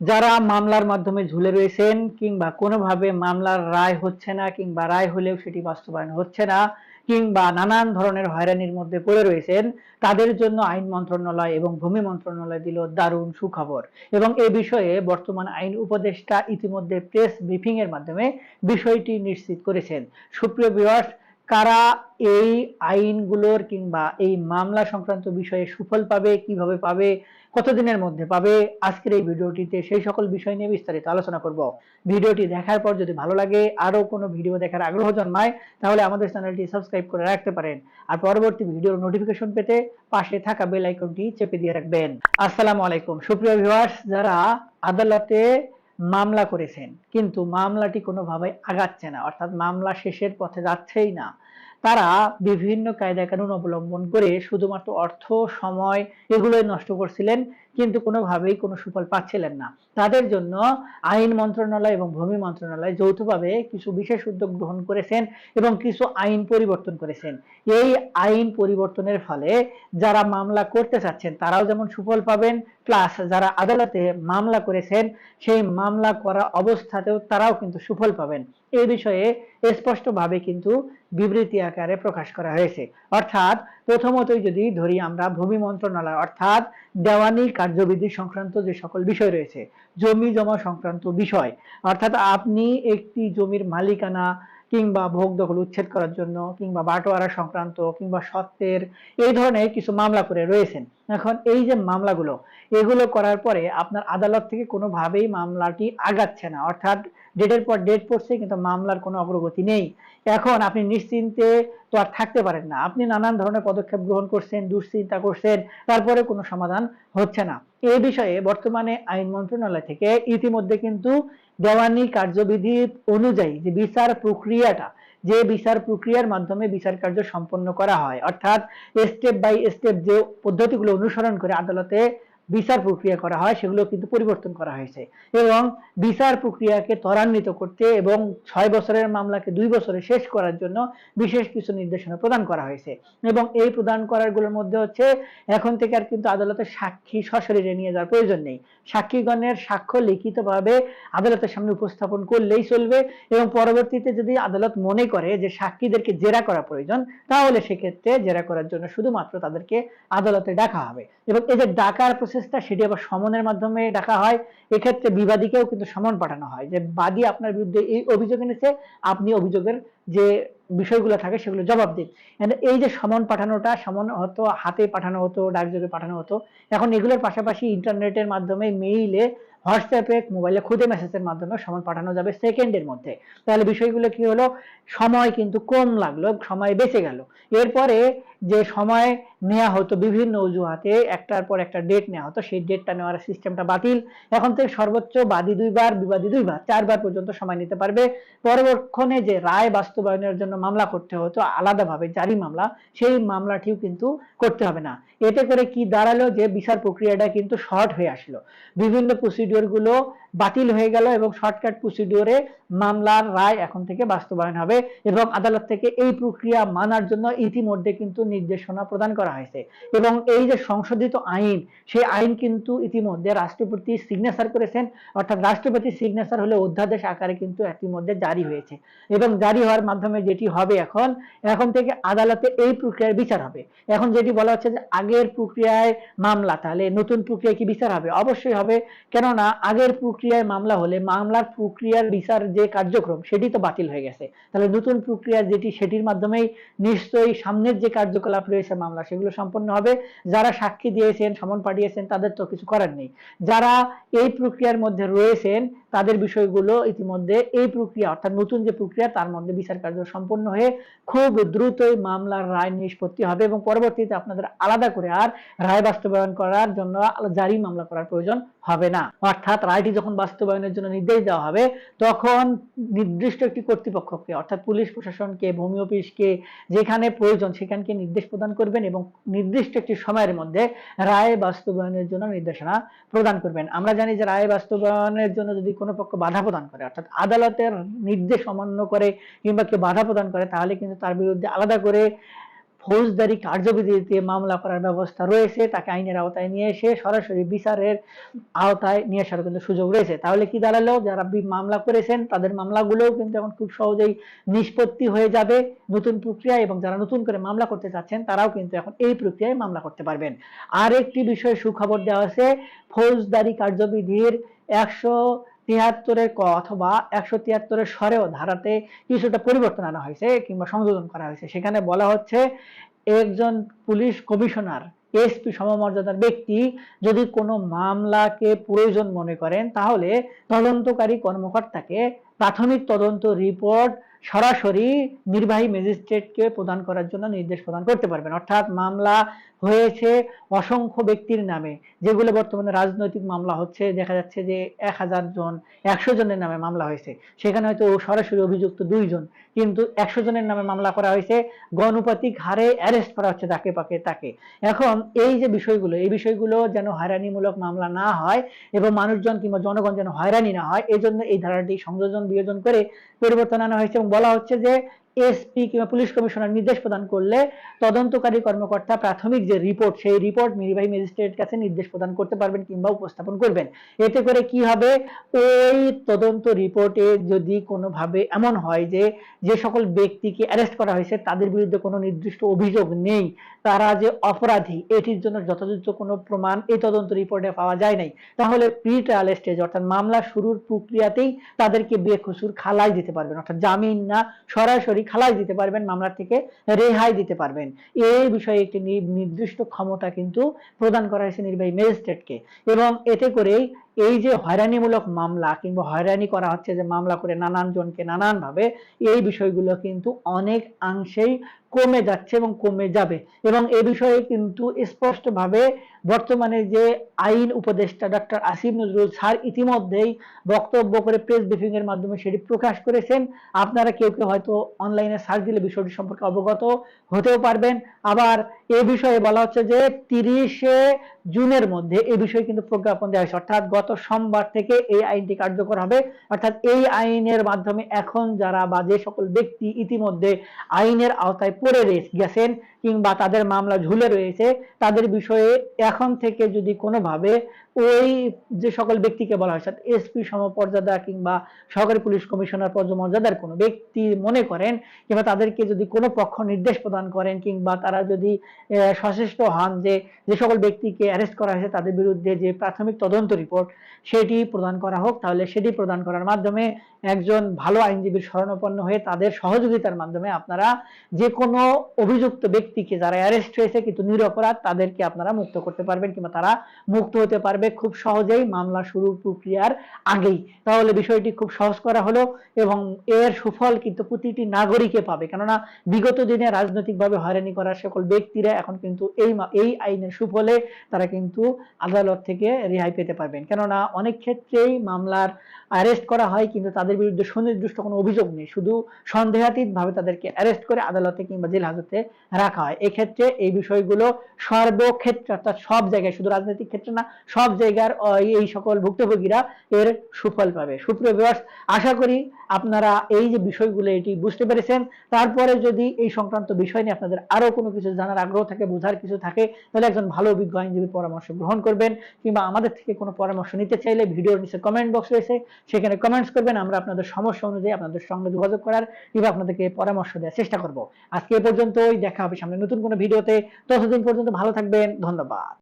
যারা মামলার মাধ্যমে ঝুলে রয়েছেন কিংবা কোনোভাবে মামলার রায় হচ্ছে না কিংবা রায় হলেও সেটি বাস্তবায়ন হচ্ছে না কিংবা নানান ধরনের হয়রানির মধ্যে পড়ে রয়েছেন, তাদের জন্য আইন মন্ত্রণালয় এবং ভূমি মন্ত্রণালয় দিল দারুণ সুখবর। এবং এ বিষয়ে বর্তমান আইন উপদেষ্টা ইতিমধ্যে প্রেস ব্রিফিং এর মাধ্যমে বিষয়টি নিশ্চিত করেছেন। সুপ্রিয় বিভাস কারা এই আইনগুলোর কিংবা এই মামলা সংক্রান্ত বিষয়ে সুফল পাবে, কীভাবে পাবে, কতদিনের মধ্যে পাবে, আজকের এই ভিডিওটিতে সেই সকল বিষয় নিয়ে বিস্তারিত আলোচনা করব। ভিডিওটি দেখার পর যদি ভালো লাগে আরও কোনো ভিডিও দেখার আগ্রহ জন্মায়, তাহলে আমাদের চ্যানেলটি সাবস্ক্রাইব করে রাখতে পারেন। আর পরবর্তী ভিডিওর নোটিফিকেশন পেতে পাশে থাকা বেল আইকনটি চেপে দিয়ে রাখবেন। আসসালামু আলাইকুম। সুপ্রিয় ভিউয়ার্স যারা আদালতে মামলা করেছেন। কিন্তু মামলাটি কোনোভাবে আগাচ্ছে না। অর্থাৎ মামলা শেষের পথে যাচ্ছেই না। তারা বিভিন্ন কায়দা কানুন অবলম্বন করে শুধুমাত্র অর্থ, সময় এগুলোই নষ্ট করছিলেন, কিন্তু কোনোভাবেই কোনো সুফল পাচ্ছিলেন না। তাদের জন্য আইন মন্ত্রণালয় এবং ভূমি মন্ত্রণালয় যৌথভাবে কিছু বিশেষ উদ্যোগ গ্রহণ করেছেন এবং কিছু আইন পরিবর্তন করেছেন। এই আইন পরিবর্তনের ফলে যারা মামলা করতে চাচ্ছেন, তারাও যেমন সুফল পাবেন, প্লাস যারা আদালতে মামলা করেছেন, সেই মামলা করা অবস্থাতেও তারাও কিন্তু সুফল পাবেন। এই বিষয়ে স্পষ্টভাবে কিন্তু বিবৃতি আকারে প্রকাশ করা হয়েছে। অর্থাৎ প্রথমতই যদি ধরি আমরা ভূমি মন্ত্রণালয়, অর্থাৎ দেওয়ানি কার্যবিধি সংক্রান্ত যে সকল বিষয় রয়েছে, জমি জমা সংক্রান্ত বিষয়, অর্থাৎ আপনি একটি জমির মালিকানা কিংবা ভোগ দখল উচ্ছেদ করার জন্য কিংবা বাটোয়ারা সংক্রান্ত কিংবা সত্ত্বের এই ধরনের কিছু মামলা করে রয়েছেন। এখন এই যে মামলাগুলো, এগুলো করার পরে আপনার আদালত থেকে কোনোভাবেই মামলাটি আগাচ্ছে না। অর্থাৎ ডেটের পর ডেট পড়ছে, কিন্তু মামলার কোনো অগ্রগতি নেই। এখন আপনি নিশ্চিন্তে তো আর থাকতে পারেন না। আপনি নানান ধরনের পদক্ষেপ গ্রহণ করছেন, দুশ্চিন্তা করছেন, তারপরে কোনো সমাধান হচ্ছে না। এই বিষয়ে বর্তমানে আইন মন্ত্রণালয় থেকে ইতিমধ্যে কিন্তু দেওয়ানি কার্যবিধি অনুযায়ী যে বিচার প্রক্রিয়াটা, যে বিচার প্রক্রিয়ার মাধ্যমে বিচার কার্য সম্পন্ন করা হয়, অর্থাৎ স্টেপ বাই স্টেপ যে পদ্ধতিগুলো অনুসরণ করে আদালতে বিচার প্রক্রিয়া করা হয়, সেগুলো কিন্তু পরিবর্তন করা হয়েছে। এবং বিচার প্রক্রিয়াকে ত্বরান্বিত করতে এবং ছয় বছরের মামলাকে দুই বছরে শেষ করার জন্য বিশেষ কিছু নির্দেশনা প্রদান করা হয়েছে। এবং এই প্রদান করারগুলোর মধ্যে হচ্ছে, এখন থেকে আর কিন্তু আদালতের সাক্ষী সশরীরে নিয়ে যাওয়ার প্রয়োজন নেই। সাক্ষীগণের সাক্ষ্য লিখিতভাবে আদালতের সামনে উপস্থাপন করলেই চলবে এবং পরবর্তীতে যদি আদালত মনে করে যে সাক্ষীদেরকে জেরা করা প্রয়োজন, তাহলে সেক্ষেত্রে জেরা করার জন্য শুধুমাত্র তাদেরকে আদালতে ডাকা হবে। এবং এই যে ডাকার প্রসেসটা সেটি আবার সমনের মাধ্যমে ডাকা হয়। এক্ষেত্রে বিবাদীকেও কিন্তু সমন পাঠানো হয় যে, বাদী আপনার বিরুদ্ধে এই অভিযোগ এনেছে, আপনি অভিযোগের যে বিষয়গুলো থাকে সেগুলো জবাব দিন। এই যে সমন পাঠানোটা, সমন হতো, হাতে পাঠানো হতো, ডাকযোগে পাঠানো হতো, এখন এগুলোর পাশাপাশি ইন্টারনেটের মাধ্যমে মেইলে হোয়াটসঅ্যাপে মোবাইলে খুদে মেসেজের মাধ্যমে সময় পাঠানো যাবে সেকেন্ডের মধ্যে। তাহলে বিষয়গুলো কি হলো? সময় কিন্তু কম লাগল, সময় বেঁচে গেল। এরপরে যে সময় নেওয়া হতো বিভিন্ন অজুহাতে, একটার পর একটা ডেট নেওয়া হতো, সেই ডেটটা নেওয়ার সিস্টেমটা বাতিল। এখন থেকে সর্বোচ্চ বাদী দুইবার, বিবাদী দুইবার, চারবার পর্যন্ত সময় নিতে পারবে। পরবর্তনে যে রায় বাস্তবায়নের জন্য মামলা করতে হতো, আলাদাভাবে জারি মামলা, সেই মামলাটিও কিন্তু করতে হবে না। এতে করে কি দাঁড়াল? যে বিচার প্রক্রিয়াটা কিন্তু শর্ট হয়ে আসলো। বিভিন্ন প্রসিডিওর গুলো বাতিল হয়ে গেল এবং শর্টকাট প্রসিডিওরে মামলার রায় এখন থেকে বাস্তবায়ন হবে এবং আদালত থেকে এই প্রক্রিয়া মানার জন্য ইতিমধ্যে কিন্তু নির্দেশনা প্রদান করা হয়েছে। এবং এই যে সংশোধিত আইন, সেই আইন কিন্তু ইতিমধ্যে রাষ্ট্রপতি সিগনেচার করেছেন। অর্থাৎ রাষ্ট্রপতি সিগনেচার হলে অধ্যাদেশ আকারে কিন্তু ইতিমধ্যে জারি হয়েছে। এবং জারি হওয়ার মাধ্যমে যেটি হবে এখন এখন থেকে আদালতে এই প্রক্রিয়ার বিচার হবে। এখন যেটি বলা হচ্ছে যে আগের প্রক্রিয়ায় মামলা, তাহলে নতুন প্রক্রিয়ায় কি বিচার হবে? অবশ্যই হবে। কেননা আগের প্রক্রিয়ায় মামলা হলে মামলার প্রক্রিয়ার বিচার যে কার্যক্রম সেটি তো বাতিল হয়ে গেছে। তাহলে নতুন প্রক্রিয়া যেটি সেটির মাধ্যমেই নিশ্চয়ই সামনের যে কার্যকলাপ রয়েছে মামলা, সেগুলো সম্পন্ন হবে। যারা সাক্ষী দিয়েছেন, সমন পাঠিয়েছেন, তাদের তো কিছু করার নেই। যারা এই প্রক্রিয়ার মধ্যে রয়েছেন, তাদের বিষয়গুলো ইতিমধ্যে এই প্রক্রিয়া, অর্থাৎ নতুন যে প্রক্রিয়া, তার মধ্যে বিচার কার্য সম্পন্ন হয়ে খুব দ্রুতই মামলার রায় নিষ্পত্তি হবে এবং পরবর্তীতে আপনাদের আলাদা করে আর রায় বাস্তবায়ন করার জন্য জারি মামলা করার প্রয়োজন হবে না। অর্থাৎ রায়টি যখন বাস্তবায়নের জন্য নির্দেশ দেওয়া হবে, তখন নির্দিষ্ট একটি কর্তৃপক্ষকে, অর্থাৎ পুলিশ প্রশাসনকে, ভূমি অফিসকে যেখানে প্রয়োজন সেখানকে নির্দেশ প্রদান করবেন এবং নির্দিষ্ট একটি সময়ের মধ্যে রায় বাস্তবায়নের জন্য নির্দেশনা প্রদান করবেন। আমরা জানি যে রায় বাস্তবায়নের জন্য যদি কোনো পক্ষ বাধা প্রদান করে, অর্থাৎ আদালতের নির্দেশ অমান্য করে কিংবা কেউ বাধা প্রদান করে, তাহলে কিন্তু তার বিরুদ্ধে আলাদা করে ফৌজদারি কার্যবিধিতে মামলা করার ব্যবস্থা রয়েছে, তাকে আইনের আওতায় নিয়ে এসে সরাসরি বিচারের আওতায় নিয়ে আসার কিন্তু সুযোগ রয়েছে। তাহলে কি দাঁড়াল? যারা মামলা করেছেন, তাদের মামলাগুলোও কিন্তু এখন খুব সহজেই নিষ্পত্তি হয়ে যাবে নতুন প্রক্রিয়া এবং যারা নতুন করে মামলা করতে চাচ্ছেন, তারাও কিন্তু এখন এই প্রক্রিয়ায় মামলা করতে পারবেন। আর একটি বিষয়ে সুখবর দেওয়া আছে, ফৌজদারি কার্যবিধির একশো তিয়াত্তরের ক অথবা একশো তিয়াত্তরের স্বরেও ধারাতে কিছুটা পরিবর্তন আনা হয়েছে কিংবা সংযোজন করা হয়েছে। সেখানে বলা হচ্ছে, একজন পুলিশ কমিশনার, এসপি সমমর্যাদার ব্যক্তি যদি কোনো মামলাকে প্রয়োজন মনে করেন, তাহলে তদন্তকারী কর্মকর্তাকে প্রাথমিক তদন্ত রিপোর্ট সরাসরি নির্বাহী ম্যাজিস্ট্রেটকে প্রদান করার জন্য নির্দেশ প্রদান করতে পারবেন। অর্থাৎ মামলা হয়েছে অসংখ্য ব্যক্তির নামে, যেগুলো বর্তমানে রাজনৈতিক মামলা হচ্ছে। দেখা যাচ্ছে যে এক হাজার জন, একশো জনের নামে মামলা হয়েছে। সেখানে হয়তো সরাসরি অভিযুক্ত দুইজন কিন্তু একশো জনের নামে মামলা করা হয়েছে। গণপাতিক হারে অ্যারেস্ট করা হচ্ছে তাকে পাকে তাকে। এখন এই যে বিষয়গুলো, এই বিষয়গুলো যেন হয়রানিমূলক মামলা না হয় এবং মানুষজন কিংবা জনগণ যেন হয়রানি না হয় এই জন্য এই ধারাটি সংযোজন বিয়োজন করে পরিবর্তন আনা হয়েছে এবং বলা হচ্ছে যে এসপি কিংবা পুলিশ কমিশনার নির্দেশ প্রদান করলে তদন্তকারী কর্মকর্তা প্রাথমিক যে রিপোর্ট সেই রিপোর্ট নির্বাহী ম্যাজিস্ট্রেট কাছে নির্দেশ প্রদান করতে পারবেন কিংবা উপস্থাপন করবেন। এতে করে কি হবে? ওই তদন্ত রিপোর্টে যদি কোনোভাবে এমন হয় যে যে সকল ব্যক্তিকে অ্যারেস্ট করা হয়েছে, তাদের বিরুদ্ধে কোনো নির্দিষ্ট অভিযোগ নেই, তারা যে অপরাধী, এটির জন্য যথাযথ কোনো প্রমাণ এই তদন্ত রিপোর্টে পাওয়া যায় নাই, তাহলে প্রি ট্রায়াল স্টেজ অর্থাৎ মামলা শুরুর প্রক্রিয়াতেই তাদেরকে বেকসুর খালাই দিতে পারবেন। অর্থাৎ জামিন না, সরাসরি খালাই দিতে পারবেন মামলা থেকে রেহাই দিতে পারবেন। এই বিষয়ে একটি নির্দিষ্ট ক্ষমতা কিন্তু প্রদান করা হয়েছে নির্বাহী ম্যাজিস্ট্রেটকে। এবং এতে করেই এই যে হয়রানিমূলক মামলা কিংবা হয়রানি করা হচ্ছে যে মামলা করে নানান জনকে নানান ভাবে এই বিষয়গুলো কিন্তু অনেক অংশেই কমে যাচ্ছে এবং কমে যাবে। এবং এ বিষয়ে কিন্তু স্পষ্টভাবে বর্তমানে যে আইন উপদেষ্টা ডক্টর আসিফ নজরুল স্যার ইতিমধ্যেই বক্তব্য করে প্রেস ব্রিফিং এর মাধ্যমে সেটি প্রকাশ করেছেন। আপনারা কেউ কেউ হয়তো অনলাইনে সার্চ দিলে বিষয়টি সম্পর্কে অবগত হতেও পারবেন। আবার এ বিষয়ে বলা হচ্ছে যে তিরিশে জুনের মধ্যে এই বিষয়ে কিন্তু প্রজ্ঞাপন দেওয়া হয়েছে। অর্থাৎ গত সোমবার থেকে এই আইনটি কার্যকর হবে। অর্থাৎ এই আইনের মাধ্যমে এখন যারা বা যে সকল ব্যক্তি ইতিমধ্যে আইনের আওতায় পড়ে গেছেন কিংবা তাদের মামলা ঝুলে রয়েছে, তাদের বিষয়ে এখন থেকে যদি কোনোভাবে ওই যে সকল ব্যক্তিকে বলা হয় এসপি, সমপর্যাদা কিংবা সহকারী পুলিশ কমিশনার পদমর্যাদার কোনো ব্যক্তি মনে করেন কিংবা তাদেরকে যদি কোনো পক্ষ নির্দেশ প্রদান করেন কিংবা তারা যদি সচেষ্ট হন যে যে সকল ব্যক্তিকে অ্যারেস্ট করা হয়েছে তাদের বিরুদ্ধে যে প্রাথমিক তদন্ত রিপোর্ট সেটি প্রদান করা হোক, তাহলে সেটি প্রদান করার মাধ্যমে একজন ভালো আইনজীবীর শরণাপন্ন হয়ে তাদের সহযোগিতার মাধ্যমে আপনারা যে কোনো অভিযুক্ত ব্যক্তিকে যারা অ্যারেস্ট হয়েছে কিন্তু নিরপরাধ, তাদেরকে আপনারা মুক্ত করতে পারবেন কিংবা তারা মুক্ত হতে পারবে খুব সহজেই মামলা শুরুর প্রক্রিয়ার আগেই। তাহলে বিষয়টি খুব সহজ করা হলো এবং এর সুফল কিন্তু প্রতিটি নাগরিকে পাবে। কেননা বিগত দিনে রাজনৈতিকভাবে হয়রানি করার সকল ব্যক্তিরা এখন কিন্তু এই এই আইনের সুফলে তারা কিন্তু আদালত থেকে রেহাই পেতে পারবেন। কেননা অনেক ক্ষেত্রেই মামলার অ্যারেস্ট করা হয় কিন্তু তাদের বিরুদ্ধে সুনির্দিষ্ট কোনো অভিযোগ নেই। শুধু সন্দেহাতীত ভাবে তাদেরকে অ্যারেস্ট করে আদালতে কিংবা জেল হাজতে রাখা হয়। এক্ষেত্রে এই বিষয়গুলো সর্বক্ষেত্রে, অর্থাৎ সব জায়গায়, শুধু রাজনৈতিক ক্ষেত্রে না, সব জায়গার এই সকল ভুক্তভোগীরা এর সুফল পাবে। সুপ্রিয় ভিউয়ার্স আশা করি আপনারা এই যে বিষয়গুলো, এটি বুঝতে পেরেছেন। তারপরে যদি এই সংক্রান্ত বিষয় নিয়ে আপনাদের আরও কোনো কিছু জানার আগ্রহ থাকে, বোঝার কিছু থাকে, তাহলে একজন ভালো অভিজ্ঞ আইনজীবীর পরামর্শ গ্রহণ করবেন কিংবা আমাদের থেকে কোনো পরামর্শ নিতে চাইলে ভিডিওর নিচে কমেন্ট বক্স রয়েছে। সেখানে কমেন্টস করবেন, আমরা আপনাদের সমস্যা অনুযায়ী আপনাদের সঙ্গে যোগাযোগ করার কিংবা আপনাদেরকে পরামর্শ দেওয়ার চেষ্টা করব। আজকে এ পর্যন্তই, দেখা হবে সামনে নতুন কোনো ভিডিওতে। ততদিন পর্যন্ত ভালো থাকবেন, ধন্যবাদ।